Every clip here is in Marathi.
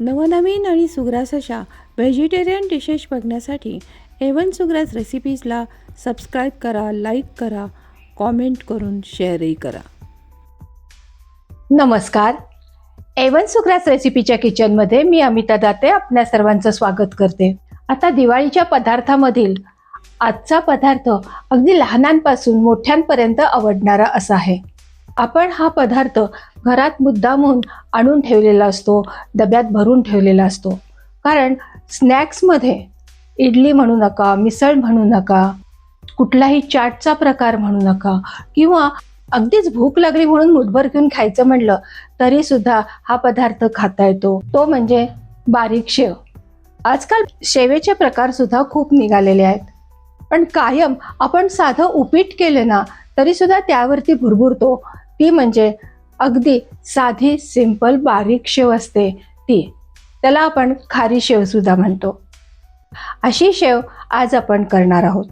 नवनवीन आणि सुग्रास अशा व्हेजिटेरियन डिशेस बघण्यासाठी एवन सुग्रास रेसिपीजला सबस्क्राईब करा लाईक करा कॉमेंट करून शेअरही करा. नमस्कार. एवन सुग्रास रेसिपीच्या किचनमध्ये मी अमिता दाते आपल्या सर्वांचं स्वागत करते. आता दिवाळीच्या पदार्थामधील आजचा पदार्थ अगदी लहानांपासून मोठ्यांपर्यंत आवडणारा असा आहे. आपण हा पदार्थ घरात मुद्दामून आणून ठेवलेला असतो डब्यात भरून ठेवलेला असतो. कारण स्नॅक्समध्ये इडली म्हणू नका मिसळ म्हणू नका कुठलाही चाटचा प्रकार म्हणू नका किंवा अगदीच भूक लागली म्हणून मुठभर घेऊन खायचं म्हणलं तरी सुद्धा हा पदार्थ खाता येतो. तो म्हणजे बारीक शेव. आजकाल शेवेचे प्रकार सुद्धा खूप निघालेले आहेत. पण कायम आपण साधं उपीट केलं ना तरी सुद्धा त्यावरती भुरभुरतो. ती म्हणजे अगदी साधी सिंपल बारीक शेव असते ती. त्याला आपण खारी शेवसुद्धा म्हणतो. अशी शेव आज आपण करणार आहोत.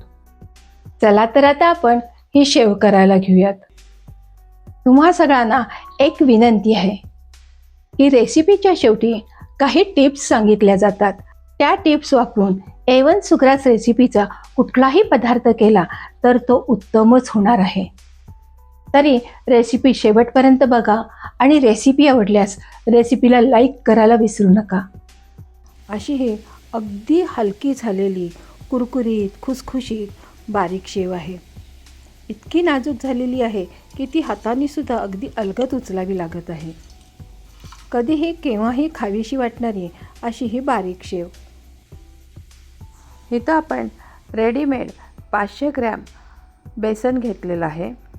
चला तर आता आपण ही शेव करायला घेऊयात. तुम्हा सगळ्यांना एक विनंती आहे. की रेसिपीच्या शेवटी काही टिप्स सांगितल्या जातात. त्या टिप्स वापरून एवन सुग्रास रेसिपीचा कुठलाही पदार्थ केला तर तो उत्तमच होणार आहे. तरी रेसिपी शेवटपर्यंत बघा आणि रेसिपी आवडल्यास रेसिपीला लाईक करायला विसरू नका. अशी ही अगदी हलकी झालेली कुरकुरीत खुसखुशीत बारीक शेव आहे. इतकी नाजूक झालेली आहे की ती हातानेसुद्धा अगदी अलगत उचलावी लागत आहे. कधीही केव्हाही खावीशी वाटणारी अशी ही बारीक शेव. इथं आपण रेडीमेड पाचशे ग्रॅम बेसन घेतलेलं आहे.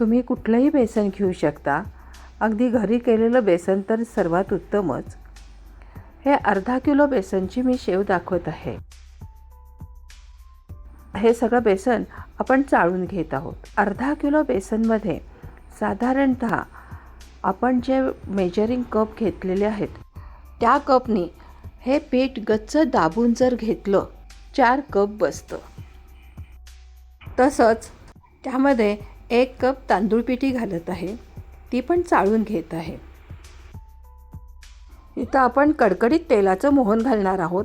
तुम्ही कुठलंही बेसन घेऊ शकता. अगदी घरी केलेलं बेसन तर सर्वात उत्तमच. हे अर्धा किलो बेसनची मी शेव दाखवत आहे. हे सगळं बेसन आपण चाळून घेत आहोत. अर्धा किलो बेसनमध्ये साधारणत आपण जे मेजरिंग कप घेतलेले आहेत त्या कपनी हे पीठ गच्च दाबून जर घेतलं चार कप बसतं. तसंच त्यामध्ये एक कप तांदूळ पिठी घालत आहे. ती पण चाळून घेत आहे. इथं आपण कडकडीत तेलाचं मोहन घालणार आहोत.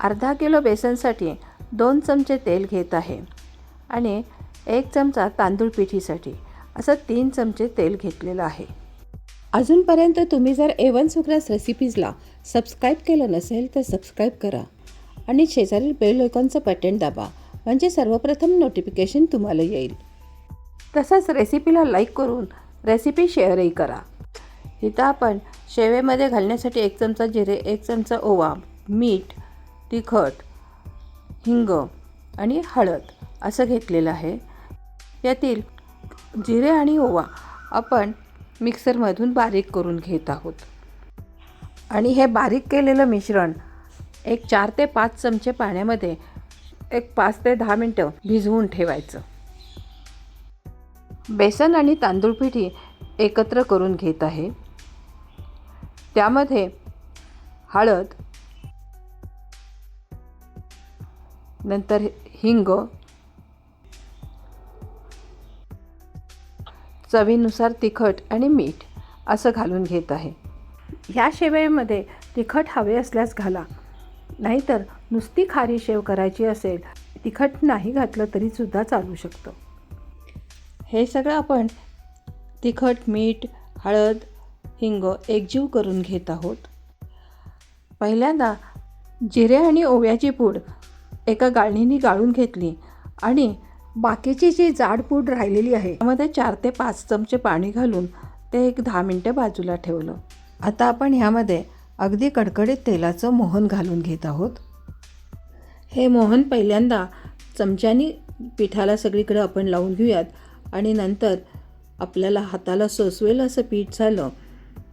अर्धा किलो बेसनसाठी दोन चमचे तेल घेत आहे. आणि एक चमचा तांदूळ पिठीसाठी असं तीन चमचे तेल घेतलेलं आहे. अजूनपर्यंत तुम्ही जर एवन सुग्रास रेसिपीजला सबस्क्राईब केलं नसेल तर सबस्क्राईब करा. आणि शेजारील बेल आयकॉनचं बटन दाबा. म्हणजे सर्वप्रथम नोटिफिकेशन तुम्हाला येईल. तसंच रेसिपीला लाईक करून रेसिपी शेअरही करा. इथं आपण शेवेमध्ये घालण्यासाठी एक चमचा जिरे एक चमचा ओवा मीठ तिखट हिंग आणि हळद असं घेतलेलं आहे. यातील जिरे आणि ओवा आपण मिक्सरमधून बारीक करून घेत आहोत. आणि हे बारीक केलेलं मिश्रण एक चार ते पाच चमचे पाण्यामध्ये एक पाच ते दहा मिनटं भिजवून ठेवायचं. बेसन आणि तांदूळ पिठी एकत्र करून घेत आहे. त्यामध्ये हळद नंतर हिंग चवीनुसार तिखट आणि मीठ असं घालून घेत आहे. ह्या शेवयामध्ये तिखट हवे असल्यास घाला. नाहीतर नुसती खारी शेव करायची असेल तिखट नाही घातलं तरीसुद्धा चालू शकतं. हे सगळं आपण तिखट मीठ हळद हिंग एकजीव करून घेत आहोत. पहिल्यांदा जिरे आणि ओव्याची पूड एका गाळणीने गाळून घेतली आणि बाकीची जी जाड पूड राहिलेली आहे त्यामध्ये चार ते पाच चमचे पाणी घालून ते एक दहा मिनटं बाजूला ठेवलं. आता आपण ह्यामध्ये अगदी कडकडीत तेलाचं मोहन घालून घेत आहोत. हे मोहन पहिल्यांदा चमच्यानी पिठाला सगळीकडे आपण लावून घेऊयात. आणि नंतर आपल्याला हाताला सोसवेल असं पीठ झालं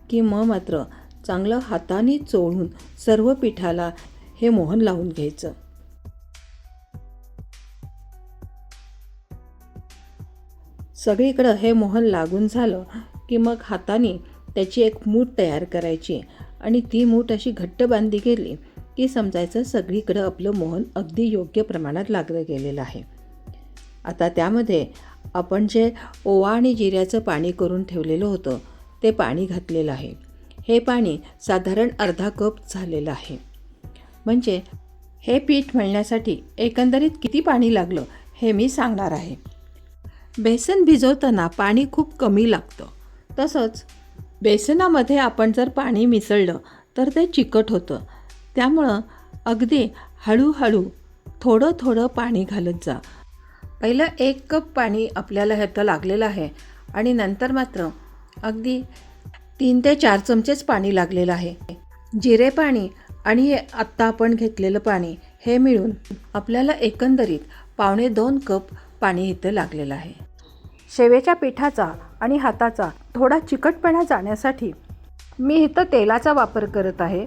की मग मात्र चांगलं हाताने चोळून सर्व पिठाला हे मोहन लावून घ्यायचं. सगळीकडं हे मोहन लागून झालं की मग हाताने त्याची एक मूठ तयार करायची आणि ती मूठ अशी घट्ट बांधली गेली की समजायचं सगळीकडं आपलं मोहन अगदी योग्य प्रमाणात लागलं गेलेलं आहे. आता त्यामध्ये आपण जे ओवा आणि जिऱ्याचं पाणी करून ठेवलेलं होतं ते पाणी घातलेलं आहे. हे पाणी साधारण अर्धा कप झालेलं आहे. म्हणजे हे पीठ मळण्यासाठी एकंदरीत किती पाणी लागलं हे मी सांगणार आहे. बेसन भिजवताना पाणी खूप कमी लागतं. तसंच बेसनामध्ये आपण जर पाणी मिसळलं तर ते चिकट होतं. त्यामुळं अगदी हळूहळू थोडं थोडं पाणी घालत जा. पहिलं एक कप पाणी आपल्याला ह्यात लागलेलं आहे आणि नंतर मात्र अगदी तीन ते चार चमचेच पाणी लागलेलं आहे. जिरे पाणी आणि हे आत्ता आपण घेतलेलं पाणी हे मिळून आपल्याला एकंदरीत पावणे दोन कप पाणी इथं लागलेलं आहे. शेवेच्या पिठाचा आणि हाताचा थोडा चिकटपणा जाण्यासाठी मी इथं तेलाचा वापर करत आहे.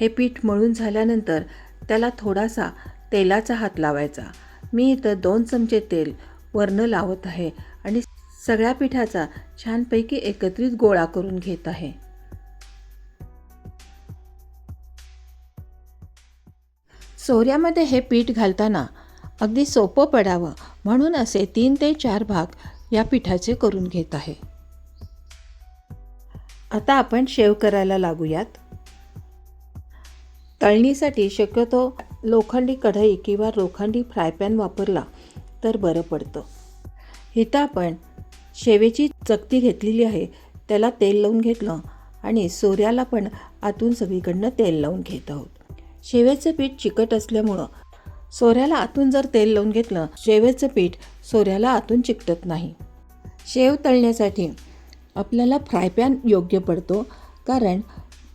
हे पीठ मळून झाल्यानंतर त्याला थोडासा तेलाचा हात लावायचा. मी इथं दोन चमचे तेल वरनं लावत आहे आणि सगळ्या पिठाचा छानपैकी एकत्रित गोळा करून घेत आहे. सोऱ्यामध्ये हे पीठ घालताना अगदी सोपं पडावं म्हणून असे तीन ते चार भाग या पिठाचे करून घेत आहे. आता आपण शेव करायला लागूयात. तळणीसाठी शक्यतो लोखंडी कढई किंवा लोखंडी फ्राय पॅन वापरला तर बरं पडतं. इथं आपण शेवेची चकती घेतलेली आहे त्याला तेल लावून घेतलं आणि सोऱ्याला पण आतून सगळीकडनं तेल लावून घेत आहोत. शेवेचं पीठ चिकट असल्यामुळं सोऱ्याला आतून जर तेल लावून घेतलं शेवेचं पीठ सोऱ्याला आतून चिकटत नाही. शेव तळण्यासाठी आपल्याला फ्राय पॅन योग्य पडतो कारण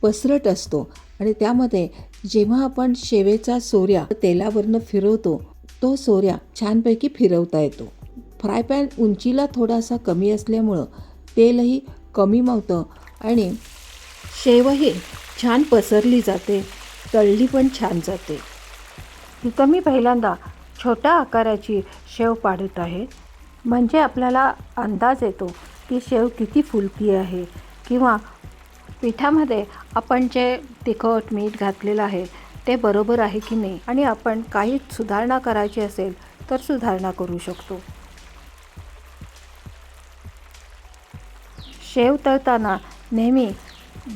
पसरट असतो आणि त्यामध्ये जेव्हा आपण शेवेचा सोऱ्या तेलावरनं फिरवतो तो सोऱ्या छानपैकी फिरवता येतो. फ्राय पॅन उंचीला थोडासा कमी असल्यामुळं तेलही कमी मावतं आणि शेवही छान पसरली जाते तळली पण छान जाते. इथं मी पहिल्यांदा छोट्या आकाराची शेव पाडत आहे. म्हणजे आपल्याला अंदाज येतो की शेव किती फुलकी आहे किंवा पिठामध्ये आपण जे तिखट मीठ घातलेलं आहे ते बरोबर आहे की नाही आणि आपण काही सुधारणा करायची असेल तर सुधारणा करू शकतो. शेव तळताना नेहमी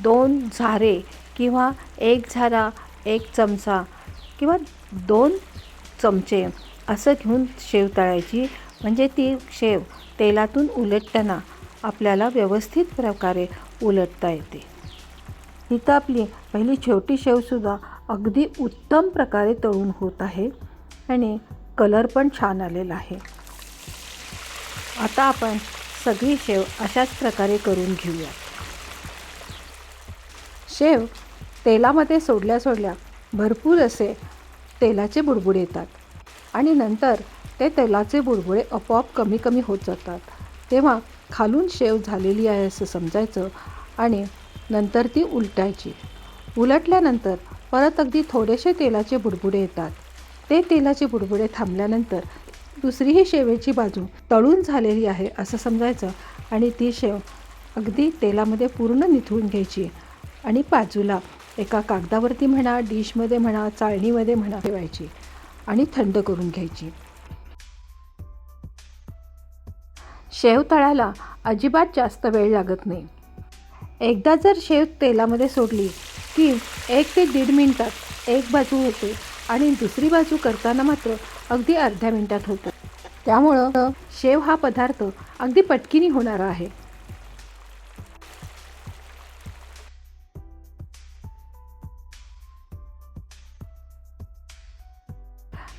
दोन झारे किंवा एक झारा एक चमचा किंवा दोन चमचे असं घेऊन शेव तळायची. म्हणजे ती शेव तेलातून उलटताना आपल्याला व्यवस्थित प्रकारे उलटता येते. इथं आपली पहिली छोटी शेवसुद्धा अगदी उत्तम प्रकारे तळून होत आहे आणि कलर पण छान आलेला आहे. आता आपण सगळी शेव अशाच प्रकारे करून घेऊया शेव तेलामध्ये सोडल्या सोडल्या भरपूर असे तेलाचे बुडबुडे येतात आणि नंतर ते तेलाचे बुडबुडे आपोआप कमी कमी होत जातात. तेव्हा खालून शेव झालेली आहे असं समजायचं आणि नंतर ती उलटायची. उलटल्यानंतर परत अगदी थोडेसे तेलाचे बुडबुडे येतात. ते तेलाचे बुडबुडे थांबल्यानंतर दुसरीही शेवेची बाजू तळून झालेली आहे असं समजायचं आणि ती शेव अगदी तेलामध्ये पूर्ण निथळून घ्यायची आणि बाजूला एका कागदावरती म्हणा डिशमध्ये म्हणा चाळणीमध्ये म्हणा ठेवायची आणि थंड करून घ्यायची. शेव तळायला अजिबात जास्त वेळ लागत नाही. एकदा जर शेव तेलामध्ये सोडली की एक ते दीड मिनटात एक बाजू होते आणि दुसरी बाजू करताना मात्र अगदी अर्ध्या मिनटात होतं. त्यामुळं शेव हा पदार्थ अगदी पटकिनी होणारा आहे.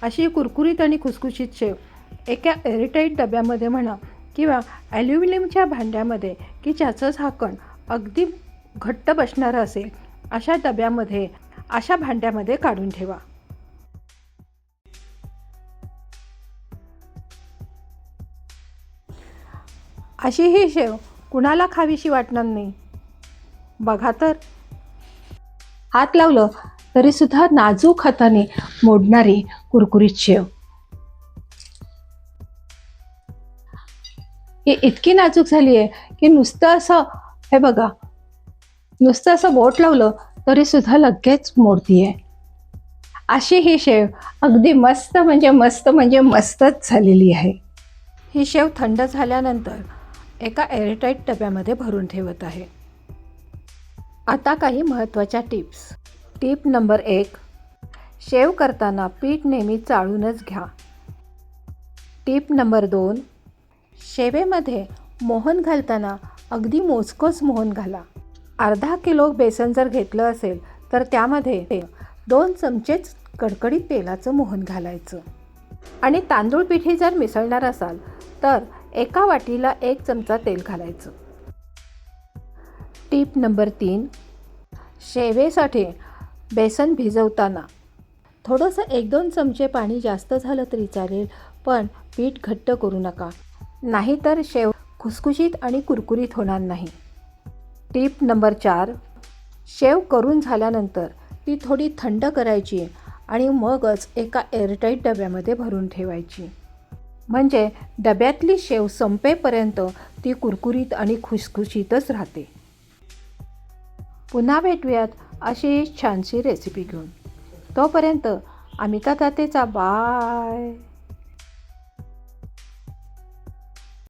अशी कुरकुरीत आणि खुसखुशीत शेव एका एअरटाईट डब्यामध्ये म्हणा किंवा ॲल्युमिनियमच्या भांड्यामध्ये की ज्याचं झाकण अगदी घट्ट बसणारं असेल अशा डब्यामध्ये अशा भांड्यामध्ये काढून ठेवा. अशी ही शेव कुणाला खावीशी वाटणार नाही. बघा तर. हात लावलं तरीसुद्धा नाजूक हाताने मोडणारी कुरकुरीत शेव. ही इतकी नाजूक झाली आहे की नुसतं असं हे बघा नुसतं असं बोट लावलं तरी सुद्धा लगेच मोडतीये. अशी ही शेव अगदी मस्त म्हणजे मस्त म्हणजे मस्तच झालेली आहे. ही शेव थंड झाल्यानंतर एका एअरटाईट डब्यामध्ये भरून ठेवत आहे. आता काही महत्त्वाच्या टिप्स टिप नंबर एक शेव करताना पीठ नेहमी चाळूनच घ्या. टिप नंबर दोन शेवेमध्ये मोहन घालताना अगदी मोजकोच मोहन घाला. अर्धा किलो बेसन जर घेतलं असेल तर त्यामध्ये दोन चमचेच कडकडीत तेलाचं मोहन घालायचं. आणि तांदूळ पिठी जर मिसळणार असाल तर एका वाटीला एक चमचा तेल घालायचं. टीप नंबर तीन शेवेसाठी बेसन भिजवताना. थोडंसं एक दोन चमचे पाणी जास्त झालं तरी चालेल पण पीठ घट्ट करू नका. नाहीतर शेव खुसखुशीत आणि कुरकुरीत होणार नाही. टीप नंबर चार शेव करून झाल्यानंतर ती थोडी थंड करायची आणि मगच एका एअरटाईट डब्यामध्ये भरून ठेवायची. म्हणजे डब्यातली शेव संपेपर्यंत ती कुरकुरीत आणि खुसखुशीतच राहते. पुन्हा भेटूयात अशी छानशी रेसिपी घेऊन. तोपर्यंत अमिता तातेचा बाय